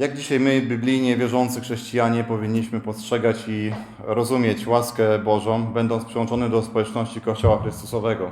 Jak dzisiaj my, biblijnie wierzący chrześcijanie, powinniśmy postrzegać i rozumieć łaskę Bożą, będąc przyłączony do społeczności Kościoła Chrystusowego?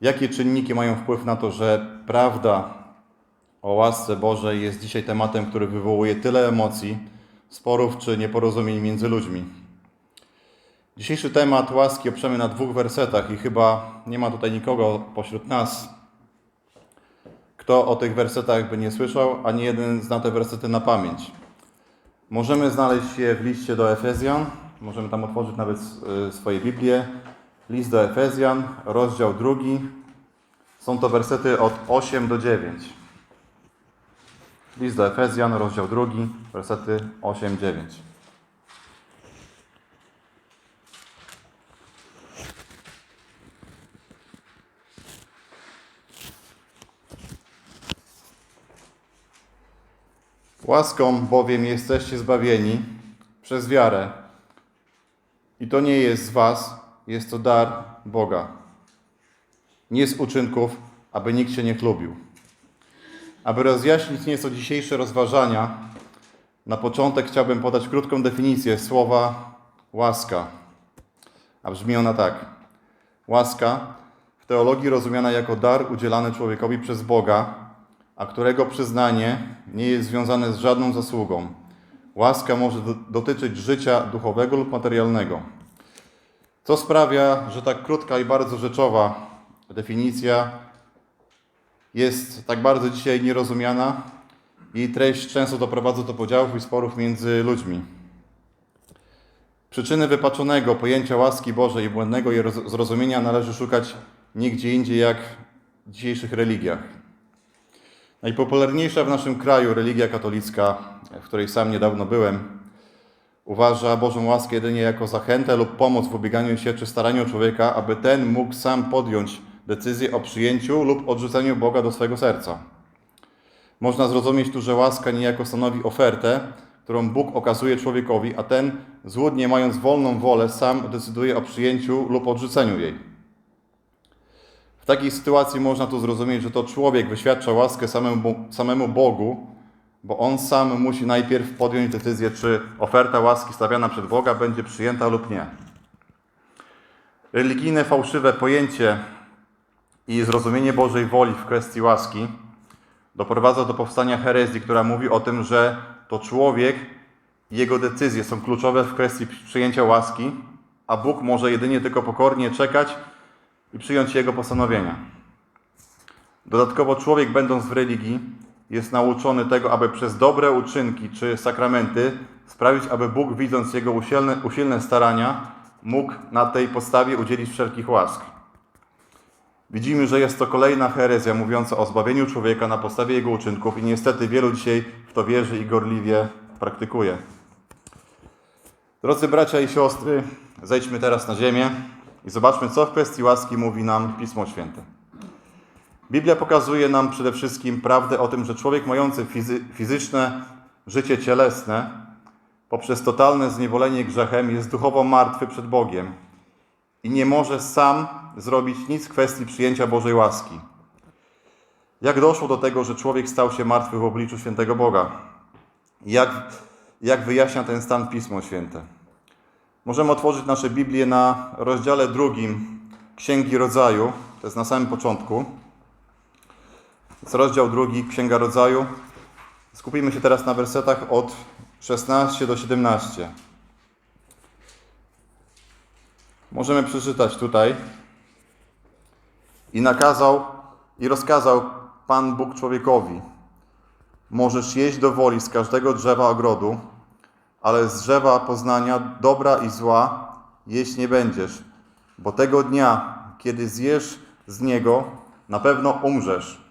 Jakie czynniki mają wpływ na to, że prawda o łasce Bożej jest dzisiaj tematem, który wywołuje tyle emocji, sporów czy nieporozumień między ludźmi? Dzisiejszy temat łaski oprzemy na dwóch wersetach i chyba nie ma tutaj nikogo pośród nas, kto o tych wersetach by nie słyszał, ani jeden zna te wersety na pamięć. Możemy znaleźć je w liście do Efezjan, możemy tam otworzyć nawet y, swoje Biblię. List do Efezjan, rozdział drugi. Są to wersety od 8 do 9. List do Efezjan, rozdział drugi, wersety 8-9. Łaską bowiem jesteście zbawieni przez wiarę. I to nie jest z Was, jest to dar Boga. Nie z uczynków, aby nikt się nie chlubił. Aby rozjaśnić nieco dzisiejsze rozważania, na początek chciałbym podać krótką definicję słowa łaska. A brzmi ona tak. Łaska w teologii rozumiana jako dar udzielany człowiekowi przez Boga, a którego przyznanie nie jest związane z żadną zasługą. Łaska może do, dotyczyć życia duchowego lub materialnego. Co sprawia, że tak krótka i bardzo rzeczowa definicja jest tak bardzo dzisiaj nierozumiana i treść często doprowadza do podziałów i sporów między ludźmi. Przyczyny wypaczonego pojęcia łaski Bożej i błędnego jej roz- zrozumienia należy szukać nigdzie indziej jak w dzisiejszych religiach. Najpopularniejsza w naszym kraju religia katolicka, w której sam niedawno byłem, uważa Bożą łaskę jedynie jako zachętę lub pomoc w ubieganiu się czy staraniu człowieka, aby ten mógł sam podjąć decyzję o przyjęciu lub odrzuceniu Boga do swego serca. Można zrozumieć tu, że łaska niejako stanowi ofertę, którą Bóg okazuje człowiekowi, a ten, złudnie mając wolną wolę, sam decyduje o przyjęciu lub odrzuceniu jej. W takiej sytuacji można tu zrozumieć, że to człowiek wyświadcza łaskę samemu, samemu Bogu, bo on sam musi najpierw podjąć decyzję, czy oferta łaski stawiana przed Boga będzie przyjęta lub nie. Religijne fałszywe pojęcie i zrozumienie Bożej woli w kwestii łaski doprowadza do powstania herezji, która mówi o tym, że to człowiek i jego decyzje są kluczowe w kwestii przyjęcia łaski, a Bóg może jedynie tylko pokornie czekać i przyjąć jego postanowienia. Dodatkowo człowiek, będąc w religii, jest nauczony tego, aby przez dobre uczynki czy sakramenty sprawić, aby Bóg, widząc jego usilne, usilne starania, mógł na tej podstawie udzielić wszelkich łask. Widzimy, że jest to kolejna herezja mówiąca o zbawieniu człowieka na podstawie jego uczynków i niestety wielu dzisiaj w to wierzy i gorliwie praktykuje. Drodzy bracia i siostry, zejdźmy teraz na ziemię i zobaczmy, co w kwestii łaski mówi nam Pismo Święte. Biblia pokazuje nam przede wszystkim prawdę o tym, że człowiek mający fizy- fizyczne życie cielesne poprzez totalne zniewolenie grzechem jest duchowo martwy przed Bogiem i nie może sam zrobić nic w kwestii przyjęcia Bożej łaski. Jak doszło do tego, że człowiek stał się martwy w obliczu świętego Boga? Jak, jak wyjaśnia ten stan Pismo Święte? Możemy otworzyć nasze Biblię na rozdziale drugim Księgi Rodzaju, to jest na samym początku. Jest rozdział drugi Księga Rodzaju. Skupimy się teraz na wersetach od 16 do 17. Możemy przeczytać tutaj. I nakazał i rozkazał Pan Bóg człowiekowi: Możesz jeść do woli z każdego drzewa ogrodu, ale z drzewa poznania dobra i zła jeść nie będziesz, bo tego dnia, kiedy zjesz z niego, na pewno umrzesz.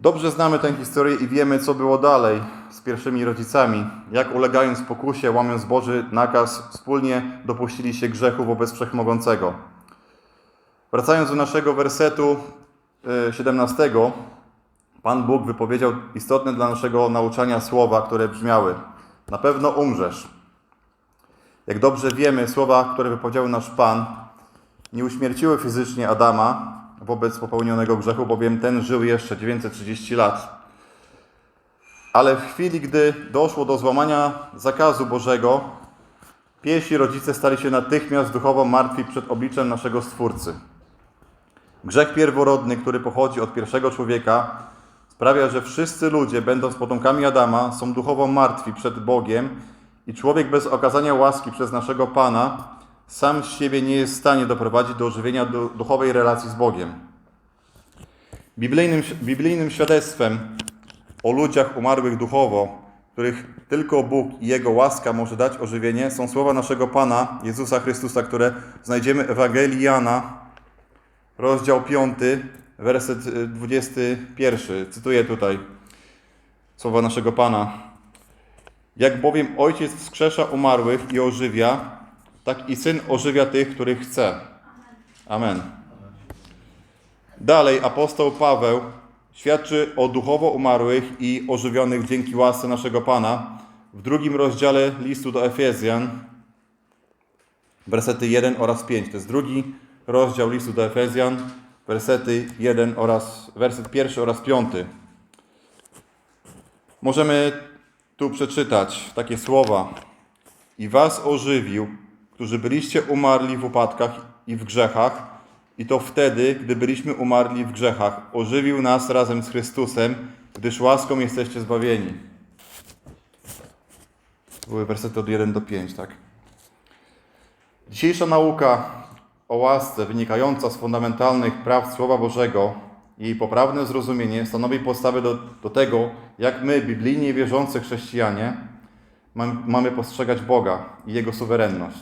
Dobrze znamy tę historię i wiemy, co było dalej z pierwszymi rodzicami. Jak ulegając pokusie, łamiąc Boży nakaz, wspólnie dopuścili się grzechu wobec Wszechmogącego. Wracając do naszego wersetu e, 17, Pan Bóg wypowiedział istotne dla naszego nauczania słowa, które brzmiały: Na pewno umrzesz. Jak dobrze wiemy, słowa, które wypowiedział nasz Pan, nie uśmierciły fizycznie Adama wobec popełnionego grzechu, bowiem ten żył jeszcze 930 lat. Ale w chwili, gdy doszło do złamania zakazu Bożego, pierwsi rodzice stali się natychmiast duchowo martwi przed obliczem naszego Stwórcy. Grzech pierworodny, który pochodzi od pierwszego człowieka, sprawia, że wszyscy ludzie, będąc potomkami Adama, są duchowo martwi przed Bogiem i człowiek bez okazania łaski przez naszego Pana sam z siebie nie jest w stanie doprowadzić do ożywienia du- duchowej relacji z Bogiem. Biblijnym, biblijnym świadectwem o ludziach umarłych duchowo, których tylko Bóg i Jego łaska może dać ożywienie, są słowa naszego Pana Jezusa Chrystusa, które znajdziemy w Ewangelii Jana, rozdział 5, werset y, 21. Cytuję tutaj słowa naszego Pana. Jak bowiem Ojciec wskrzesza umarłych i ożywia, tak i Syn ożywia tych, których chce. Amen. Dalej apostoł Paweł świadczy o duchowo umarłych i ożywionych dzięki łasce naszego Pana w drugim rozdziale listu do Efezjan, wersety 1 oraz 5. To jest drugi rozdział listu do Efezjan, wersety 1 oraz werset pierwszy oraz 5. Możemy tu przeczytać takie słowa. I was ożywił, którzy byliście umarli w upadkach i w grzechach, i to wtedy, gdy byliśmy umarli w grzechach, ożywił nas razem z Chrystusem, gdyż łaską jesteście zbawieni. Były wersety od 1 do 5, tak? Dzisiejsza nauka o łasce wynikająca z fundamentalnych praw Słowa Bożego i jej poprawne zrozumienie stanowi podstawę do, do tego, jak my, biblijnie wierzący chrześcijanie, mam- mamy postrzegać Boga i Jego suwerenność.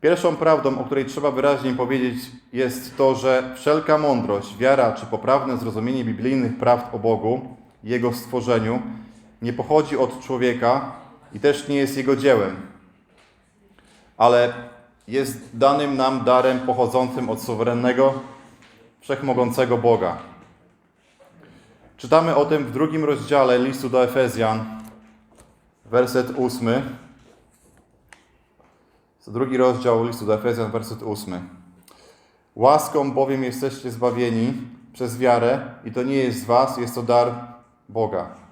Pierwszą prawdą, o której trzeba wyraźnie powiedzieć, jest to, że wszelka mądrość, wiara czy poprawne zrozumienie biblijnych prawd o Bogu i Jego stworzeniu nie pochodzi od człowieka i też nie jest Jego dziełem, ale jest danym nam darem pochodzącym od suwerennego, wszechmogącego Boga. Czytamy o tym w drugim rozdziale listu do Efezjan, werset ósmy. Drugi rozdział listu do Efezjan, werset ósmy. Łaską bowiem jesteście zbawieni przez wiarę i to nie jest z was, jest to dar Boga.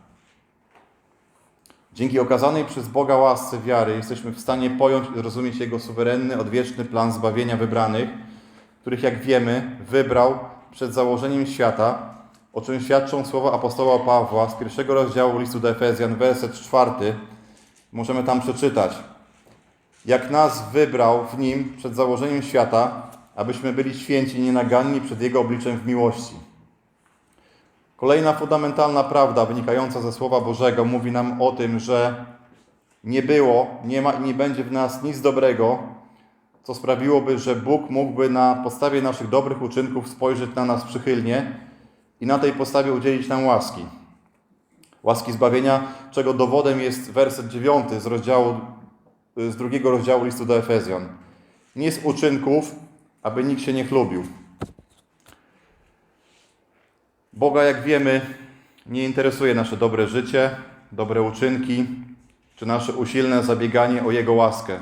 Dzięki okazanej przez Boga łasce wiary jesteśmy w stanie pojąć i zrozumieć Jego suwerenny, odwieczny plan zbawienia wybranych, których jak wiemy wybrał przed założeniem świata, o czym świadczą słowa apostoła Pawła z pierwszego rozdziału listu do Efezjan, werset czwarty. Możemy tam przeczytać. Jak nas wybrał w Nim przed założeniem świata, abyśmy byli święci i nienaganni przed Jego obliczem w miłości. Kolejna fundamentalna prawda wynikająca ze Słowa Bożego mówi nam o tym, że nie było, nie ma i nie będzie w nas nic dobrego, co sprawiłoby, że Bóg mógłby na podstawie naszych dobrych uczynków spojrzeć na nas przychylnie i na tej podstawie udzielić nam łaski. Łaski zbawienia, czego dowodem jest werset 9 z rozdziału z drugiego rozdziału listu do Efezjan. Nie z uczynków, aby nikt się nie chlubił. Boga, jak wiemy, nie interesuje nasze dobre życie, dobre uczynki, czy nasze usilne zabieganie o Jego łaskę.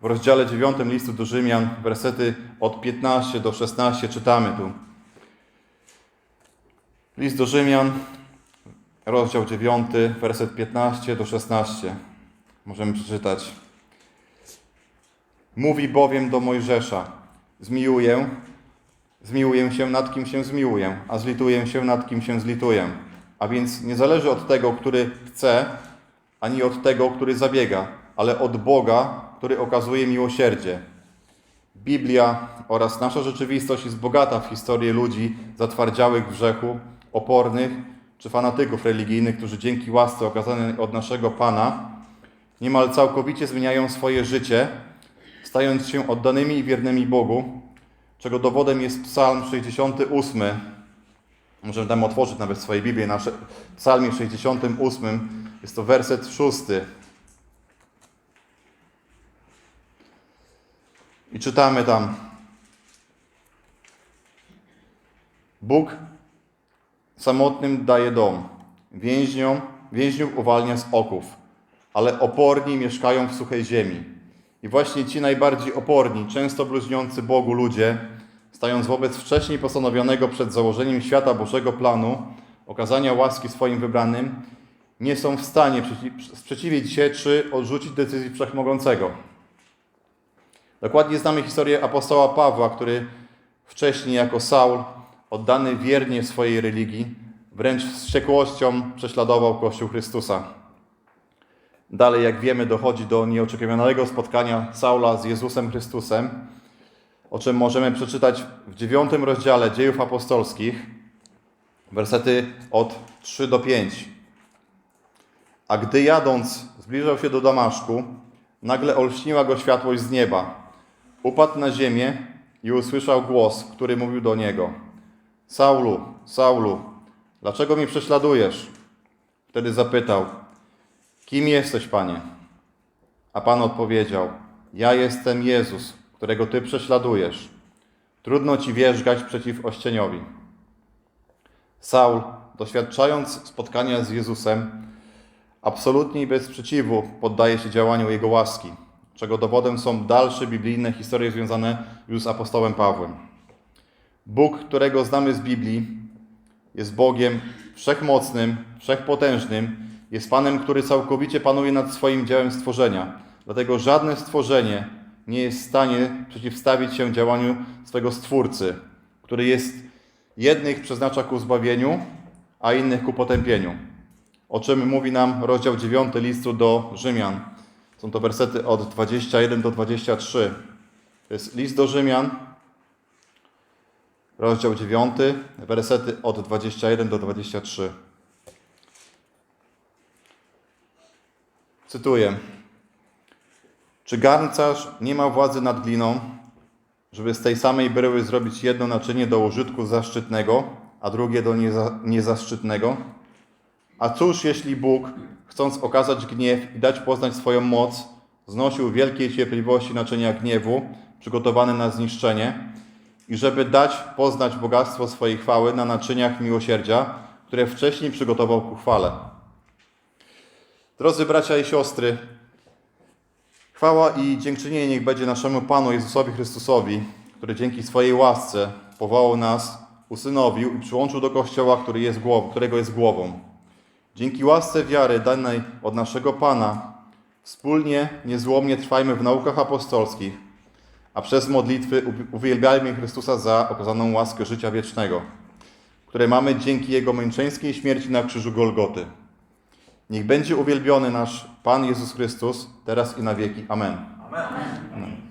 W rozdziale 9 listu do Rzymian, wersety od 15 do 16 czytamy tu. List do Rzymian, rozdział 9, werset 15 do 16. Możemy przeczytać. Mówi bowiem do Mojżesza: Zmiłuję, zmiłuję się nad kim się zmiłuję, a zlituję się nad kim się zlituję. A więc nie zależy od tego, który chce, ani od tego, który zabiega, ale od Boga, który okazuje miłosierdzie. Biblia oraz nasza rzeczywistość jest bogata w historię ludzi zatwardziałych w grzechu, opornych czy fanatyków religijnych, którzy dzięki łasce okazanej od naszego Pana niemal całkowicie zmieniają swoje życie, stając się oddanymi i wiernymi Bogu, czego dowodem jest Psalm 68. Możemy tam otworzyć nawet swoje Biblię. Na Psalmie 68 jest to werset 6. I czytamy tam: Bóg samotnym daje dom, więźniom, więźniów uwalnia z oków, ale oporni mieszkają w suchej ziemi. I właśnie ci najbardziej oporni, często bluźniący Bogu ludzie, stając wobec wcześniej postanowionego przed założeniem świata Bożego planu, okazania łaski swoim wybranym, nie są w stanie przeci- sprzeciwić się czy odrzucić decyzji Wszechmogącego. Dokładnie znamy historię apostoła Pawła, który wcześniej jako Saul, oddany wiernie swojej religii, wręcz z wściekłością prześladował Kościół Chrystusa. Dalej, jak wiemy, dochodzi do nieoczekiwanego spotkania Saula z Jezusem Chrystusem, o czym możemy przeczytać w dziewiątym rozdziale dziejów apostolskich, wersety od 3 do 5. A gdy jadąc zbliżał się do Damaszku, nagle olśniła go światłość z nieba. Upadł na ziemię i usłyszał głos, który mówił do niego: Saulu, Saulu, dlaczego mnie prześladujesz? Wtedy zapytał: Kim jesteś, panie? A pan odpowiedział: Ja jestem Jezus, którego ty prześladujesz. Trudno ci wierzgać przeciw ościeniowi. Saul, doświadczając spotkania z Jezusem, absolutnie i bez sprzeciwu poddaje się działaniu Jego łaski, czego dowodem są dalsze biblijne historie związane już z apostołem Pawłem. Bóg, którego znamy z Biblii, jest Bogiem wszechmocnym, wszechpotężnym, jest Panem, który całkowicie panuje nad swoim dziełem stworzenia. Dlatego żadne stworzenie nie jest w stanie przeciwstawić się działaniu swego Stwórcy, który jest jednych przeznacza ku zbawieniu, a innych ku potępieniu. O czym mówi nam rozdział 9 listu do Rzymian. Są to wersety od 21 do 23. To jest list do Rzymian, rozdział 9, wersety od 21 do 23. Cytuję. Czy garncarz nie ma władzy nad gliną, żeby z tej samej bryły zrobić jedno naczynie do użytku zaszczytnego, a drugie do nieza, niezaszczytnego? A cóż, jeśli Bóg, chcąc okazać gniew i dać poznać swoją moc, znosił wielkiej cierpliwości naczynia gniewu, przygotowane na zniszczenie, i żeby dać poznać bogactwo swojej chwały na naczyniach miłosierdzia, które wcześniej przygotował ku chwale. Drodzy bracia i siostry, chwała i dziękczynienie niech będzie naszemu Panu Jezusowi Chrystusowi, który dzięki swojej łasce powołał nas, usynowił i przyłączył do Kościoła, który jest głową, którego jest głową. Dzięki łasce wiary danej od naszego Pana, wspólnie, niezłomnie trwajmy w naukach apostolskich, a przez modlitwy uwielbiajmy Chrystusa za okazaną łaskę życia wiecznego, które mamy dzięki Jego męczeńskiej śmierci na krzyżu Golgoty. Niech będzie uwielbiony nasz Pan Jezus Chrystus, teraz i na wieki. Amen. Amen. Amen.